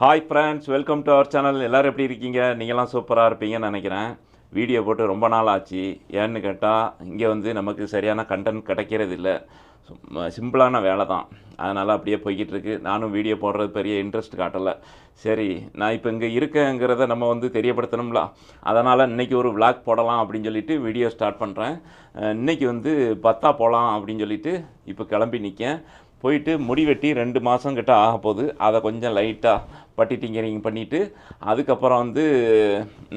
Hi friends welcome to our channel எல்லோரும் எப்படி இருக்கீங்க? நீங்களாம் சூப்பராக இருப்பீங்கன்னு நினைக்கிறேன். வீடியோ போட்டு ரொம்ப நாள் ஆச்சு. ஏன்னு கேட்டால் இங்கே வந்து நமக்கு சரியான கண்டென்ட் கிடைக்கிறது இல்லை. சிம்பிளான வேலை தான். அதனால் அப்படியே போய்கிட்டு இருக்கு. நானும் வீடியோ போடுறது பெரிய இன்ட்ரெஸ்ட் காட்டலை. சரி நான் இப்போ இங்கே இருக்கேங்கிறத நம்ம வந்து தெரியப்படுத்தணும்ல. அதனால் இன்றைக்கி ஒரு விளாக் போடலாம் அப்படின்னு சொல்லிட்டு வீடியோ ஸ்டார்ட் பண்ணுறேன் இன்றைக்கி வந்து பத்தா போகலாம் அப்படின்னு சொல்லிட்டு இப்போ கிளம்பி நிற்கேன் போயிட்டு முடி வெட்டி ரெண்டு மாதம் கிட்ட ஆக போகுது. அதை கொஞ்சம் லைட்டாக பட்டி டிங்கரிங் பண்ணிவிட்டு அதுக்கப்புறம் வந்து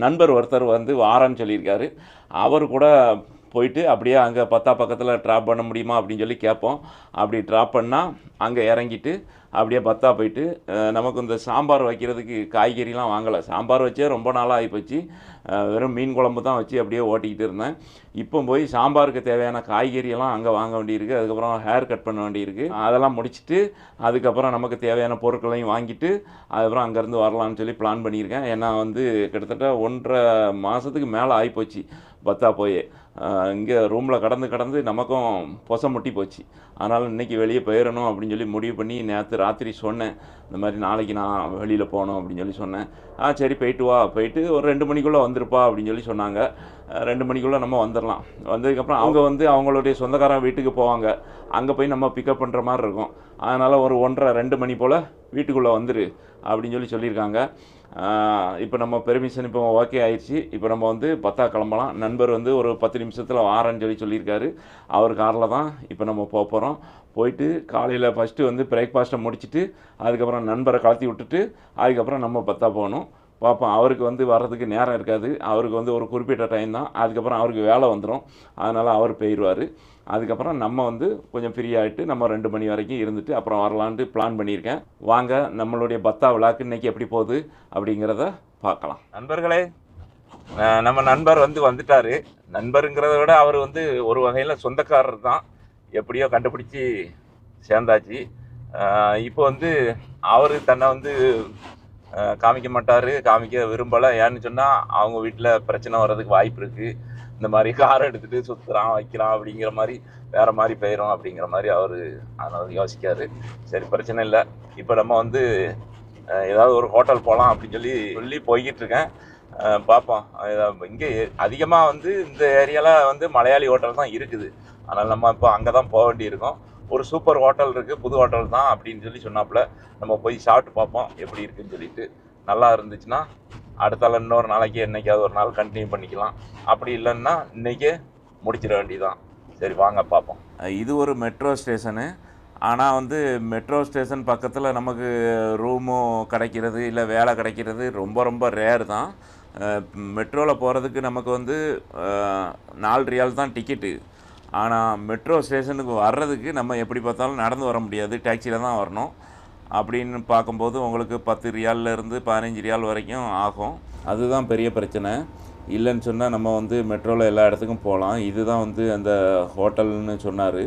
நண்பர் ஒருத்தர் வந்து வாரன்னு சொல்லியிருக்காரு. அவர் கூட போயிட்டு அப்படியே அங்கே பத்தா பக்கத்தில் ட்ராப் பண்ண முடியுமா அப்படின்னு சொல்லி கேட்போம். அப்படி ட்ராப் பண்ணால் அங்கே இறங்கிட்டு அப்படியே பத்தா போயிட்டு நமக்கு இந்த சாம்பார் வைக்கிறதுக்கு காய்கறிலாம் வாங்கலை. சாம்பார் வச்சே ரொம்ப நாளாக ஆகிப்போச்சு வெறும் மீன் குழம்பு தான் வச்சு அப்படியே ஓட்டிக்கிட்டு இருந்தேன். இப்போ போய் சாம்பாருக்கு தேவையான காய்கறியெல்லாம் அங்கே வாங்க வேண்டியிருக்கு. அதுக்கப்புறம் ஹேர் கட் பண்ண வேண்டியிருக்கு. அதெல்லாம் முடிச்சுட்டு அதுக்கப்புறம் நமக்கு தேவையான பொருட்களையும் வாங்கிட்டு அதுக்கப்புறம் அங்கேருந்து வரலாம்னு சொல்லி பிளான் பண்ணியிருக்கேன். ஏன்னா வந்து கிட்டத்தட்ட ஒன்றரை மாதத்துக்கு மேலே ஆகிப்போச்சு பத்தா போய். இங்கே ரூமில் கடந்து கடந்து நமக்கும் பொச முட்டி போச்சு. அதனால் இன்றைக்கி வெளியே போயிடணும் அப்படின்னு சொல்லி முடிவு பண்ணி நேற்று ராத்திரி சொன்னேன். இந்த மாதிரி நாளைக்கு நான் வெளியில் போகணும் அப்படின்னு சொல்லி சொன்னேன். ஆ சரி போயிட்டு வா. போயிட்டு ஒரு ரெண்டு மணிக்குள்ளே வந்திருப்பா அப்படின்னு சொல்லி சொன்னாங்க. ரெண்டு மணிக்குள்ளே நம்ம வந்துடலாம் வந்ததுக்கப்புறம் அவங்க வந்து அவங்களுடைய சொந்தக்காரன் வீட்டுக்கு போவாங்க. அங்கே போய் நம்ம பிக்கப் பண்ணுற மாதிரி இருக்கும். அதனால் ஒரு ஒன்றரை ரெண்டு மணி போல் வீட்டுக்குள்ளே வந்துரு அப்படின்னு சொல்லி சொல்லியிருக்காங்க. இப்போ நம்ம பெர்மிஷன் இப்போ ஓகே ஆயிடுச்சு. இப்போ நம்ம வந்து பத்தா கிளம்பலாம். நண்பர் வந்து ஒரு பத்து நிமிஷத்தில் வாரன்னு சொல்லி சொல்லியிருக்காரு. அவர் காரில் தான் இப்போ நம்ம போக போகிறோம் போயிட்டு காலையில் ஃபஸ்ட்டு வந்து பிரேக்ஃபாஸ்ட்டை முடிச்சுட்டு அதுக்கப்புறம் நண்பரை கலத்தி விட்டுட்டு அதுக்கப்புறம் நம்ம பத்தா போகணும். பார்ப்போம் அவருக்கு வந்து வர்றதுக்கு நேரம் இருக்காது. அவருக்கு வந்து ஒரு குறிப்பிட்ட டைம் தான். அதுக்கப்புறம் அவருக்கு வேலை வந்துடும் அதனால் அவர் போயிடுவார் அதுக்கப்புறம் நம்ம வந்து கொஞ்சம் ஃப்ரீ ஆகிட்டு நம்ம ரெண்டு மணி வரைக்கும் இருந்துட்டு அப்புறம் வரலான்ட்டு பிளான் பண்ணியிருக்கேன். வாங்க நம்மளுடைய பத்தா விழாக்கு இன்றைக்கி எப்படி போகுது அப்படிங்கிறத பார்க்கலாம். நண்பர்களே நம்ம நண்பர் வந்து வந்துட்டார். நண்பருங்கிறத விட அவர் வந்து ஒரு வகையில் சொந்தக்காரர் தான். எப்படியோ கண்டுபிடிச்சி சேர்ந்தாச்சு. இப்போ வந்து அவர் தன்னை வந்து காமிக்க மாட்டார் காமிக்க விரும்பலை. ஏன்னு சொன்னால் அவங்க வீட்டில் பிரச்சனை வர்றதுக்கு வாய்ப்பு இருக்குது இந்த மாதிரி காரை எடுத்துகிட்டு சுற்றுறான் வைக்கிறான் அப்படிங்கிற மாதிரி வேறு மாதிரி போயிடும் அப்படிங்கிற மாதிரி அவர் அதனால் யோசிக்காரு. சரி பிரச்சனை இல்லை. இப்போ நம்ம வந்து ஏதாவது ஒரு ஹோட்டல் போகலாம் அப்படின்னு சொல்லி சொல்லி போய்கிட்டு இருக்கேன் பார்ப்போம் இங்கே அதிகமாக வந்து இந்த ஏரியாவில் வந்து மலையாளி ஹோட்டல் தான் இருக்குது. அதனால் நம்ம இப்போ அங்கே தான் போக வேண்டியிருக்கோம். ஒரு சூப்பர் ஹோட்டல் இருக்குது புது ஹோட்டல் தான் அப்படின்னு சொல்லி சொன்னாப்புல. நம்ம போய் சாப்பிட்டு பார்ப்போம் எப்படி இருக்குன்னு சொல்லிட்டு. நல்லா இருந்துச்சுன்னா அடுத்தால இன்னொரு நாளைக்கு என்றைக்காவது ஒரு நாள் கண்டினியூ பண்ணிக்கலாம். அப்படி இல்லைன்னா இன்றைக்கே முடிச்சிட வேண்டியதான் சரி வாங்க பார்ப்போம். இது ஒரு மெட்ரோ ஸ்டேஷனு ஆனால் வந்து மெட்ரோ ஸ்டேஷன் பக்கத்தில் நமக்கு ரூமும் கிடைக்கிறது இல்லை வேலை கிடைக்கிறது ரொம்ப ரொம்ப ரேர் தான். மெட்ரோவில் போகிறதுக்கு நமக்கு வந்து நாலு ரியால் தான் டிக்கெட்டு ஆனால் மெட்ரோ ஸ்டேஷனுக்கு வர்றதுக்கு நம்ம எப்படி பார்த்தாலும் நடந்து வர முடியாது. டாக்ஸியில் தான் வரணும். அப்படின்னு பார்க்கும்போது உங்களுக்கு பத்து ரியால்ல இருந்து பதினஞ்சு ரியால் வரைக்கும் ஆகும். அதுதான் பெரிய பிரச்சனை. இல்லைன்னு சொன்னால் நம்ம வந்து மெட்ரோவில் எல்லா இடத்துக்கும் போகலாம். இதுதான் வந்து அந்த ஹோட்டல்னு சொன்னார்.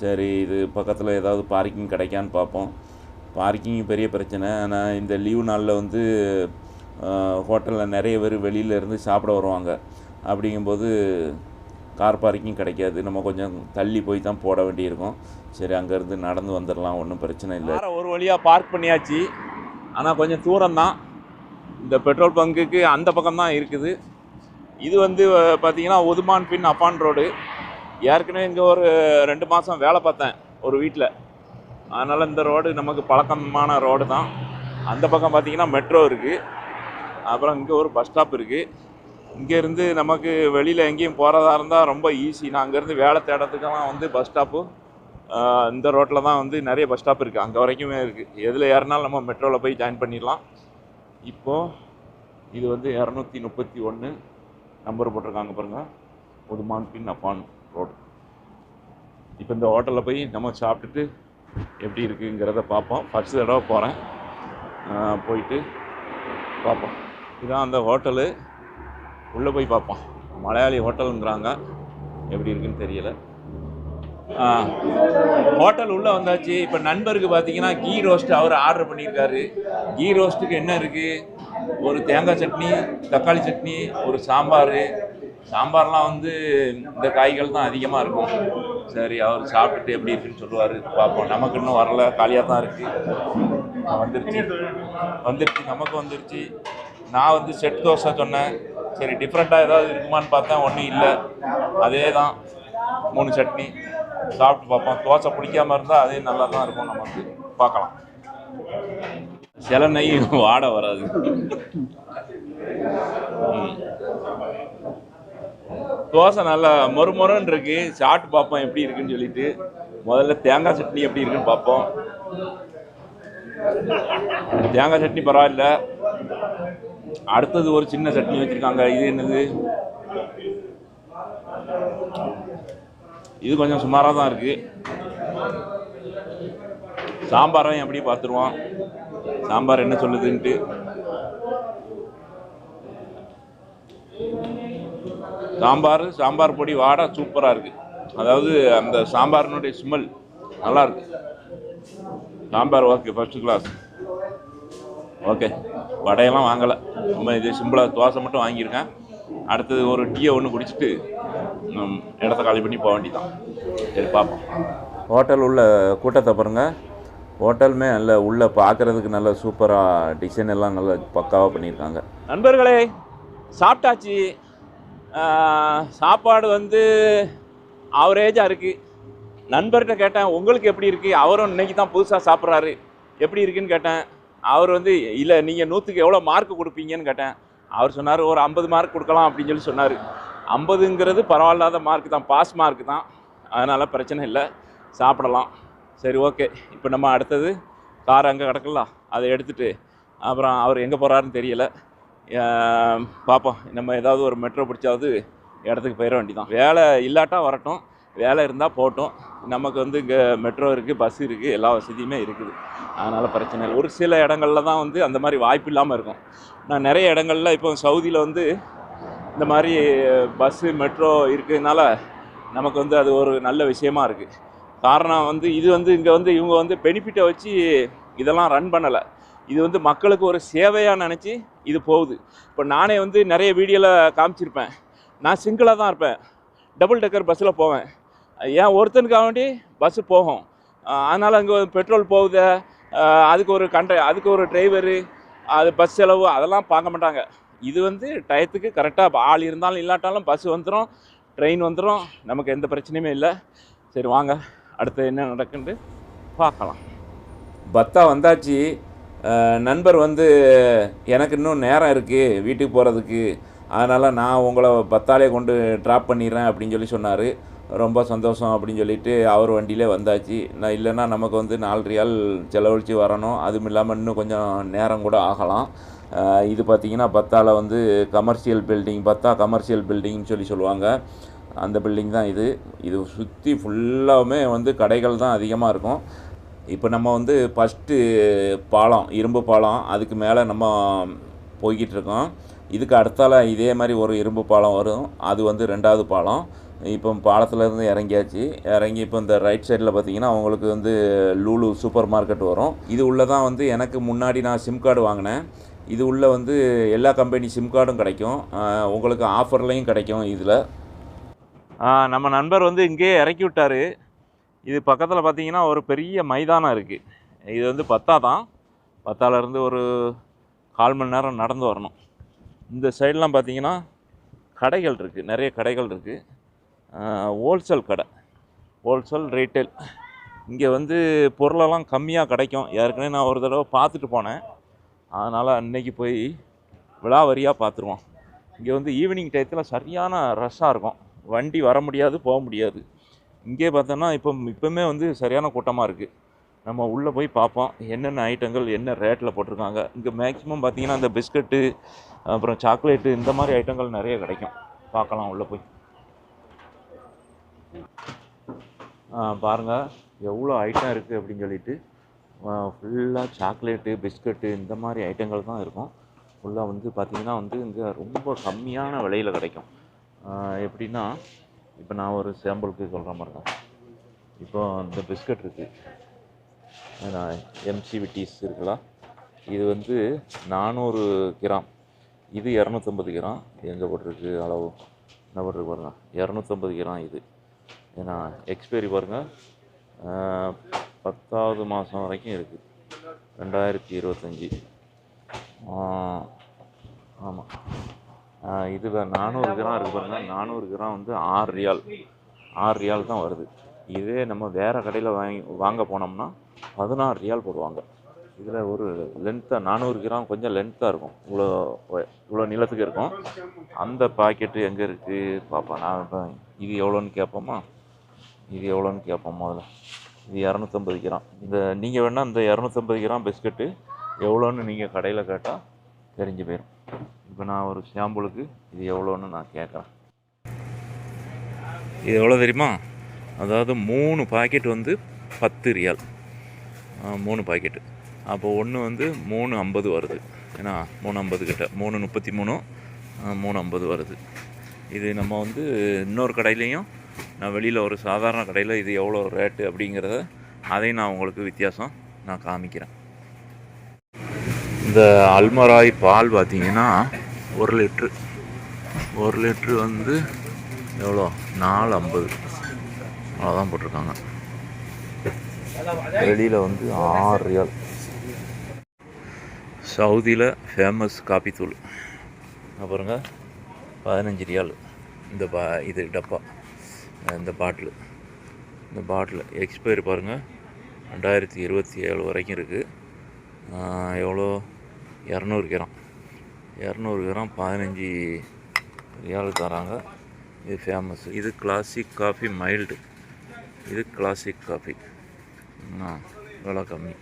சரி இது பக்கத்தில் ஏதாவது பார்க்கிங் கிடைக்கான்னு பார்ப்போம். பார்க்கிங் பெரிய பிரச்சனை. ஆனால் இந்த லீவு நாளில் வந்து ஹோட்டலில் நிறைய பேர் வெளியில இருந்து சாப்பிட வருவாங்க. அப்படிங்கும்போது கார் பார்க்கிங் கிடைக்காது. நம்ம கொஞ்சம் தள்ளி போய் தான் போட வேண்டியிருக்கும். சரி அங்கேருந்து நடந்து வந்துடலாம். ஒன்றும் பிரச்சனை இல்லை. ஒரு வழியாக பார்க் பண்ணியாச்சு. ஆனால் கொஞ்சம் தூரம் தான். இந்த பெட்ரோல் பங்குக்கு அந்த பக்கம் தான் இருக்குது. இது வந்து பார்த்திங்கன்னா உதுமான் பின் அப்பான் ரோடு. ஏற்கனவே இங்கே ஒரு ரெண்டு மாதம் வேலை பார்த்தேன் ஒரு வீட்டில். அதனால் இந்த ரோடு நமக்கு பழக்கமான ரோடு தான். அந்த பக்கம் பார்த்திங்கன்னா மெட்ரோ இருக்குது அப்புறம் இங்கே ஒரு பஸ் ஸ்டாப் இருக்குது இங்கேருந்து நமக்கு வெளியில் எங்கேயும் போகிறதா இருந்தால் ரொம்ப ஈஸி நான் அங்கேருந்து வேலை தேடுறதுக்கெல்லாம் வந்து பஸ் ஸ்டாப்பு இந்த ரோட்டில் தான் வந்து நிறைய பஸ் ஸ்டாப் இருக்குது அங்கே வரைக்குமே இருக்குது எதில் ஏறினாலும் நம்ம மெட்ரோவில் போய் ஜாயின் பண்ணிடலாம். இப்போது இது வந்து இரநூத்தி முப்பத்தி ஒன்று நம்பர் போட்டிருக்காங்க பாருங்கள் உதுமான் பின் அப்பான் ரோடு இப்போ இந்த ஹோட்டலில் போய் நம்ம சாப்பிட்டுட்டு எப்படி இருக்குங்கிறத பார்ப்போம். ஃபஸ்ட்டு தடவை போகிறேன் போயிட்டு பார்ப்போம். இதுதான் அந்த ஹோட்டலு உள்ளே போய் பார்ப்போம். மலையாளி ஹோட்டலுங்கிறாங்க. எப்படி இருக்குன்னு தெரியல. ஹோட்டல் உள்ளே வந்தாச்சு. இப்போ நண்பருக்கு பார்த்தீங்கன்னா கீ ரோஸ்ட் அவர் ஆர்டர் பண்ணியிருக்காரு. கீ ரோஸ்ட்டுக்கு என்ன இருக்குது ஒரு தேங்காய் சட்னி தக்காளி சட்னி ஒரு சாம்பார். சாம்பார்லாம் வந்து இந்த காய்கள் தான் அதிகமாக இருக்கும். சரி அவர் சாப்பிட்டுட்டு எப்படி இருக்குன்னு சொல்லுவார். பார்ப்போம். நமக்கு இன்னும் வரல. காலியாக தான் இருக்குது வந்துருச்சு. வந்துருச்சு. நமக்கு வந்துருச்சு. நான் வந்து செட் தோசை சொன்னேன். சரி டிஃப்ரெண்ட்டாக ஏதாவது இருக்குமான்னு பார்த்தேன் ஒன்றும் இல்லை. அதே தான் மூணு சட்னி. சாப்பிட்டு பார்ப்போம். தோசை பிடிக்காம இருந்தால் அதே நல்லா தான் இருக்கும் நமக்கு. பார்க்கலாம். சில நெய் வாட வராது. தோசை நல்லா மொறு மொறுன்னு இருக்கு. சாப்பிட்டு பார்ப்போம் எப்படி இருக்குன்னு சொல்லிட்டு. முதல்ல தேங்காய் சட்னி எப்படி இருக்குன்னு பார்ப்போம். தேங்காய் சட்னி பரவாயில்ல. அடுத்தது ஒரு சின்ன சட்னி வச்சிருக்காங்க. இது என்னது? இது கொஞ்சம் சுமாராக தான் இருக்கு சாம்பாரும் எப்படி பார்த்துருவோம். சாம்பார் என்ன சொல்லுதுன்ட்டு. சாம்பார் சாம்பார் பொடி வாடை சூப்பராக இருக்கு. அதாவது அந்த சாம்பாரினுடைய ஸ்மெல் நல்லாயிருக்கு sambar okay first class okay. வடையெல்லாம் வாங்கலை. நம்ம இது சிம்பிளாக தோசை மட்டும் வாங்கியிருக்கேன். அடுத்தது ஒரு டீயை ஒன்று குடிச்சிட்டு இடத்த காலி பண்ணி போக வேண்டியதான் சரி பார்ப்போம் ஹோட்டல் உள்ள கூட்டத்தை பாருங்க. ஹோட்டலுமே நல்ல உள்ளே பார்க்குறதுக்கு நல்ல சூப்பராக டிசைன் எல்லாம் நல்ல பக்காவாக பண்ணியிருக்காங்க. நண்பர்களே சாப்பிட்டாச்சு. சாப்பாடு வந்து ஆவரேஜாக இருக்குது நண்பர்கிட்ட கேட்டேன் உங்களுக்கு எப்படி இருக்குது அவரும் இன்னைக்கு தான் புதுசாக சாப்பிட்றாரு. எப்படி இருக்குன்னு கேட்டேன். அவர் வந்து இல்லை நீங்கள் நூற்றுக்கு எவ்வளோ மார்க் கொடுப்பீங்கன்னு கேட்டேன். அவர் சொன்னார் ஒரு ஐம்பது மார்க் கொடுக்கலாம் அப்படின்னு சொல்லி சொன்னார். ஐம்பதுங்கிறது பரவாயில்லாத மார்க் தான் பாஸ் மார்க் தான். அதனால் பிரச்சனை இல்லை. சாப்பிடலாம். சரி ஓகே இப்போ நம்ம அடுத்தது கார் அங்கே கிடக்கலாம் அதை எடுத்துகிட்டு அப்புறம் அவர் எங்கே போகிறாருன்னு தெரியலை. பார்ப்போம் நம்ம ஏதாவது ஒரு மெட்ரோ பிடிச்சாவது இடத்துக்கு போயிட வேண்டிதான் வேலை இல்லாட்டா வரட்டும். வேலை இருந்தால் போகட்டும் நமக்கு வந்து இங்கே மெட்ரோ இருக்குது பஸ் இருக்குது எல்லா வசதியுமே இருக்குது. அதனால் பிரச்சனை இல்லை. ஒரு சில இடங்கள்ல தான் வந்து அந்த மாதிரி வாய்ப்பு இல்லாமல் இருக்கும். நான் நிறைய இடங்கள்ல இப்போ சவுதியில் வந்து இந்த மாதிரி பஸ்ஸு மெட்ரோ இருக்கிறதுனால நமக்கு வந்து அது ஒரு நல்ல விஷயமா இருக்குது காரணம் வந்து இது வந்து இங்கே வந்து இவங்க வந்து பெனிஃபிட்டை வச்சு இதெல்லாம் ரன் பண்ணலை. இது வந்து மக்களுக்கு ஒரு சேவையாக நினச்சி இது போகுது. இப்போ நானே வந்து நிறைய வீடியோவில் காமிச்சிருப்பேன். நான் சிங்கிளாக தான் இருப்பேன். டபுள் டெக்கர் பஸ்ஸில் போவேன். ஏன் ஒருத்தனுக்காக வேண்டி பஸ்ஸு போகும் அதனால் அங்கே பெட்ரோல் போகுது. அதுக்கு ஒரு கண்ட அதுக்கு ஒரு டிரைவரு அது பஸ் செலவு அதெல்லாம் பார்க்க மாட்டாங்க. இது வந்து டயத்துக்கு கரெக்டாக ஆள் இருந்தாலும் இல்லாட்டாலும் பஸ் வந்துடும் ட்ரெயின் வந்துடும் நமக்கு எந்த பிரச்சனையுமே இல்லை. சரி வாங்க. அடுத்து என்ன நடக்குன்ட்டு பார்க்கலாம். பத்தா வந்தாச்சு. நண்பர் வந்து எனக்கு இன்னும் நேரம் இருக்குது வீட்டுக்கு போகிறதுக்கு அதனால் நான் உங்களை பத்தாலே கொண்டு ட்ராப் பண்ணிடுறேன் அப்படின்னு சொல்லி சொன்னார். ரொம்ப சந்தோஷம் அப்படின்னு சொல்லிட்டு அவர் வண்டியிலே வந்தாச்சு. நான் இல்லைன்னா நமக்கு வந்து நாலு ரியால் செலவழித்து வரணும். அதுவும் இல்லாமல் இன்னும் கொஞ்சம் நேரம் கூட ஆகலாம். இது பார்த்திங்கன்னா பத்தால வந்து கமர்ஷியல் பில்டிங் பத்தா கமர்ஷியல் பில்டிங்னு சொல்லி சொல்லுவாங்க. அந்த பில்டிங் தான் இது. இது சுற்றி ஃபுல்லாகவுமே வந்து கடைகள் தான் அதிகமாக இருக்கும். இப்போ நம்ம வந்து ஃபஸ்ட்டு பாலம் இரும்பு பாலம் அதுக்கு மேலே நம்ம போய்கிட்டு இருக்கோம். இதுக்கு அடுத்தால இதே மாதிரி ஒரு இரும்பு பாலம் வரும். அது வந்து ரெண்டாவது பாலம். இப்போ பாலத்துலேருந்து இறங்கியாச்சு. இறங்கி இப்போ இந்த ரைட் சைடில் பார்த்தீங்கன்னா அவங்களுக்கு வந்து லூலு சூப்பர் மார்க்கெட் வரும். இது உள்ளே தான் வந்து எனக்கு முன்னாடி நான் சிம் கார்டு வாங்கினேன். இது உள்ள வந்து எல்லா கம்பெனி சிம் கார்டும் கிடைக்கும். உங்களுக்கு ஆஃபர்லையும் கிடைக்கும் இதில். நம்ம நண்பர் வந்து இங்கேயே இறக்கி விட்டார். இது பக்கத்தில் பார்த்தீங்கன்னா ஒரு பெரிய மைதானம் இருக்குது இது வந்து பத்தா தான். பத்தாலேருந்து ஒரு கால் மணி நேரம் நடந்து வரணும். இந்த சைட்லாம் பார்த்தீங்கன்னா கடைகள் இருக்குது நிறைய கடைகள் இருக்குது ஹோல்சேல் கடை. ஹோல்சேல் ரீட்டைல் இங்கே வந்து பொருளெல்லாம் கம்மியாக கிடைக்கும். ஏற்கனவே நான் ஒரு தடவை பார்த்துட்டு போனேன். அதனால் அன்னைக்கு போய் விழாவரியாக பார்த்துருவோம். இங்கே வந்து ஈவினிங் டயத்தில் சரியான ரஷ்ஷாக இருக்கும். வண்டி வர முடியாது போக முடியாது. இங்கே பார்த்தோன்னா இப்போ இப்போவுமே வந்து சரியான கூட்டமாக இருக்குது நம்ம உள்ளே போய் பார்ப்போம். என்னென்ன ஐட்டங்கள் என்ன ரேட்டில் போட்டிருக்காங்க. இங்கே மேக்ஸிமம் பார்த்திங்கன்னா இந்த பிஸ்கட்டு அப்புறம் சாக்லேட்டு இந்த மாதிரி ஐட்டங்கள் நிறைய கிடைக்கும். பார்க்கலாம் உள்ளே போய். பாருங்கள் எவ்வளோ ஐட்டம் இருக்குது அப்படின்னு சொல்லிட்டு ஃபுல்லாக சாக்லேட்டு பிஸ்கட்டு இந்த மாதிரி ஐட்டங்கள் தான் இருக்கும். ஃபுல்லாக வந்து பார்த்திங்கன்னா வந்து இங்கே ரொம்ப கம்மியான விலையில் கிடைக்கும். எப்படின்னா இப்போ நான் ஒரு சாம்பிளுக்கு மாதிரி தான். இப்போ இந்த பிஸ்கட் இருக்குது எம்சி விட்டிஸ் இருக்குல்ல இது வந்து நானூறு கிராம். இது இரநூத்தம்பது கிராம். எங்கே போட்டிருக்கு அளவு? என்ன போட்டிருக்கு பாருங்க. இரநூத்தம்பது கிராம் இது. ஏன்னா எக்ஸ்பைரி பாருங்கள் பத்தாவது மாதம் வரைக்கும் இருக்குது ரெண்டாயிரத்தி இருபத்தஞ்சி. ஆமாம் இதில் நானூறு கிராம் இருக்குது பாருங்கள் நானூறு கிராம் வந்து ஆறு ரியால். ஆறு ரியால் தான் வருது. இதே நம்ம வேறு கடையில் வாங்கி வாங்க போனோம்னா பதினாறு ரியால் போடுவாங்க. இதில் ஒரு லென்த்தாக நானூறு கிராம் கொஞ்சம் லென்த்தாக இருக்கும். இவ்வளோ இவ்வளோ நீளத்துக்கு இருக்கும். அந்த பாக்கெட்டு எங்கே இருக்குது பார்ப்போம் நான் இது எவ்வளோன்னு கேட்போமா இது எவ்வளோன்னு கேட்போம் முதல்ல. இது இரநூத்தம்பது கிராம். இந்த நீங்கள் வேணால் இந்த இரநூத்தம்பது கிராம் பிஸ்கட்டு எவ்வளோன்னு நீங்கள் கடையில் கேட்டால் தெரிஞ்சு போயிடும் இப்போ நான் ஒரு சாம்பிளுக்கு இது எவ்வளோன்னு நான் கேட்குறேன். இது எவ்வளோ தெரியுமா? அதாவது மூணு பாக்கெட் வந்து பத்து ரியால் மூணு பாக்கெட்டு அப்போ ஒன்று வந்து மூணு ஐம்பது வருது. ஏன்னா மூணு ஐம்பது கிட்ட. மூணு முப்பத்தி மூணு மூணு ஐம்பது வருது. இது நம்ம வந்து இன்னொரு கடையிலையும் நான் வெளியில் ஒரு சாதாரண கடையில் இது எவ்வளோ ரேட்டு அப்படிங்கிறத அதையும் நான் உங்களுக்கு வித்தியாசம் நான் காமிக்கிறேன். இந்த அல்மராய் பால் பார்த்தீங்கன்னா ஒரு லிட்ரு ஒரு லிட்ரு வந்து எவ்வளோ? நாலு ஐம்பது. அவ்வளோதான் போட்டிருக்காங்க. வெளியில் வந்து ஆறு ரியால் சவுதியில் ஃபேமஸ் காப்பித்தூள் அப்புறங்க பதினஞ்சு ரியால். இந்த ப இது டப்பா. இந்த பாட்டில். இந்த பாட்டில் எக்ஸ்பைரி பாருங்கள் ரெண்டாயிரத்தி இருபத்தி ஏழு வரைக்கும் இருக்குது எவ்வளோ? இரநூறு கிராம். இரநூறு கிராம் பதினஞ்சு ரியால் தராங்க. இது ஃபேமஸ் இது கிளாசிக் காஃபி மைல்டு இது கிளாசிக் காஃபி ஆ விலை கம்மி.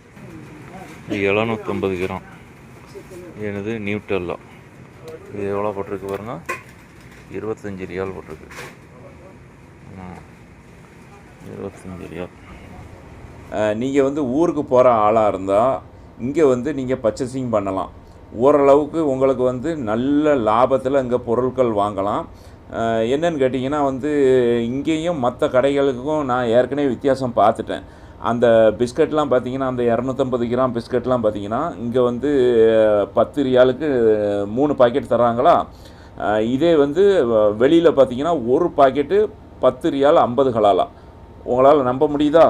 இது எழுநூற்றம்பது கிராம். எனது நியூட்டெல்லாம் இது எவ்வளோ போட்டிருக்கு பாருங்கள் இருபத்தஞ்சி ரியால் போட்டிருக்கு. இருபத்தஞ்சி ரியால் நீங்கள் வந்து ஊருக்கு போகிற ஆளாக இருந்தால் இங்கே வந்து நீங்கள் பர்ச்சேசிங் பண்ணலாம். ஓரளவுக்கு உங்களுக்கு வந்து நல்ல லாபத்தில் இங்கே பொருட்கள் வாங்கலாம். என்னன்னு கேட்டிங்கன்னா வந்து இங்கேயும் மற்ற கடைகளுக்கும் நான் ஏற்கனவே வித்தியாசம் பார்த்துட்டேன். அந்த பிஸ்கட்லாம் பார்த்தீங்கன்னா அந்த இரநூத்தம்பது கிராம் பிஸ்கட்லாம் பார்த்தீங்கன்னா இங்கே வந்து பத்து ரியாலுக்கு மூணு பாக்கெட் தராங்களா இதே வந்து வெளியில் பார்த்தீங்கன்னா ஒரு பாக்கெட்டு பத்து ரியால் ஐம்பது ஹலாலா உங்களால் நம்ப முடியுதா?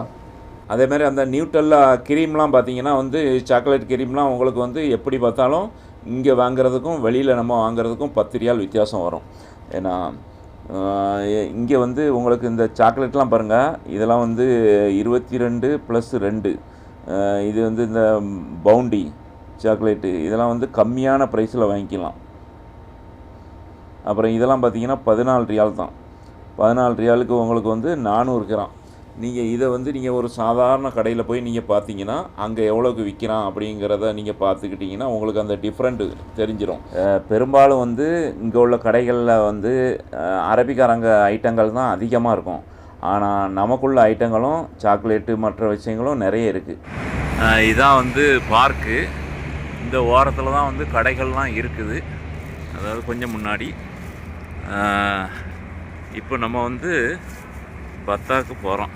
அதேமாதிரி அந்த நியூட்டல்லா கிரீம்லாம் பார்த்தீங்கன்னா வந்து சாக்லேட் கிரீம்லாம் உங்களுக்கு வந்து எப்படி பார்த்தாலும் இங்கே வாங்குறதுக்கும் வெளியில் நம்ம வாங்குறதுக்கும் பத்து ரியால் வித்தியாசம் வரும். ஏன்னா இங்கே வந்து உங்களுக்கு இந்த சாக்லேட்லாம் பாருங்கள் இதெல்லாம் வந்து இருபத்தி ரெண்டு. ப்ளஸ் ரெண்டு இது வந்து இந்த பவுண்டி சாக்லேட்டு. இதெல்லாம் வந்து கம்மியான ப்ரைஸில் வாங்கிக்கலாம். அப்புறம் இதெல்லாம் பார்த்தீங்கன்னா பதினாலு ரியால் தான். பதினாலு ரியாலுக்கு உங்களுக்கு வந்து நானூறு கிராம். நீங்கள் இதை வந்து நீங்கள் ஒரு சாதாரண கடையில் போய் நீங்கள் பார்த்தீங்கன்னா அங்கே எவ்வளோக்கு விற்கிறான் அப்படிங்கிறத நீங்கள் பார்த்துக்கிட்டிங்கன்னா உங்களுக்கு அந்த டிஃப்ரெண்ட்டு தெரிஞ்சிடும் பெரும்பாலும் வந்து இங்கே உள்ள கடைகளில் வந்து அரபிக்காரங்க ஐட்டங்கள் தான் அதிகமாக இருக்கும். ஆனால் நமக்குள்ள ஐட்டங்களும் சாக்லேட்டு மற்ற விஷயங்களும் நிறைய இருக்குது இதான் வந்து பார்க்கு. இந்த ஓரத்தில் தான் வந்து கடைகள்லாம் இருக்குது. அதாவது கொஞ்சம் முன்னாடி. இப்போ நம்ம வந்து பத்தாக்கு போகிறோம்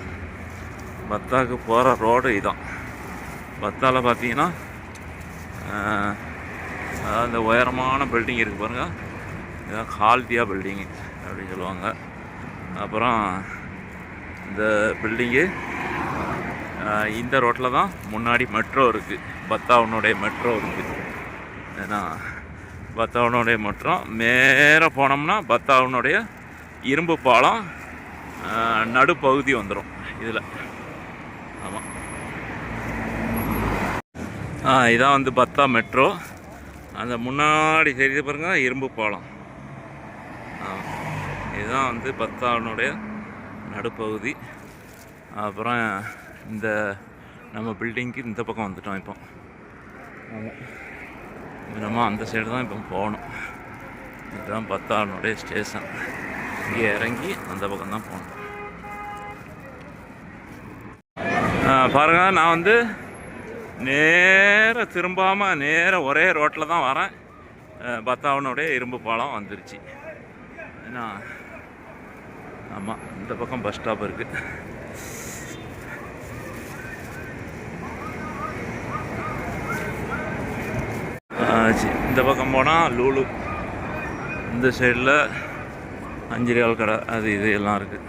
பத்தாக்கு போகிற ரோடு இதான். பத்தாவில் பார்த்தீங்கன்னா அந்த அதாவது இந்த உயரமான பில்டிங் இருக்குது பாருங்கள் இதான் ஹால்தியா பில்டிங்கு அப்படின்னு சொல்லுவாங்க. அப்புறம் இந்த பில்டிங்கு இந்த ரோட்டில் தான் முன்னாடி மெட்ரோ இருக்குது பத்தாவனுடைய மெட்ரோ இருக்குது ஏன்னா பத்தாவனுடைய மெட்ரோ மேலே போனோம்னா பத்தாவனுடைய இரும்பு பாலம் நடுப்பகுதி வந்துடும் இதில். ஆமாம் இதான் வந்து பத்தா மெட்ரோ. அந்த முன்னாடி தெரியுது பாருங்க இரும்பு பாலம். இதுதான் வந்து பத்தாவினுடைய நடுப்பகுதி. அப்புறம் இந்த நம்ம பில்டிங்க்கு இந்த பக்கம் வந்துட்டோம் இப்போ. நம்ம அந்த சைடு தான் இப்போ போகணும். இதுதான் பத்தாவினுடைய ஸ்டேஷன் இங்கே இறங்கி அந்த பக்கம் தான் போகணும். பாருங்க நான் வந்து நேராக திரும்பாமல் நேராக ஒரே ரோட்டில் தான் வரேன். பத்தாவனுடைய இரும்பு பாலம் வந்துருச்சு. ஏன்னா ஆமாம் இந்த பக்கம் பஸ் ஸ்டாப் இருக்குது இந்த பக்கம் போனால் லூலு. இந்த சைடில் அஞ்சு ரியால் கடை அது இது எல்லாம் இருக்குது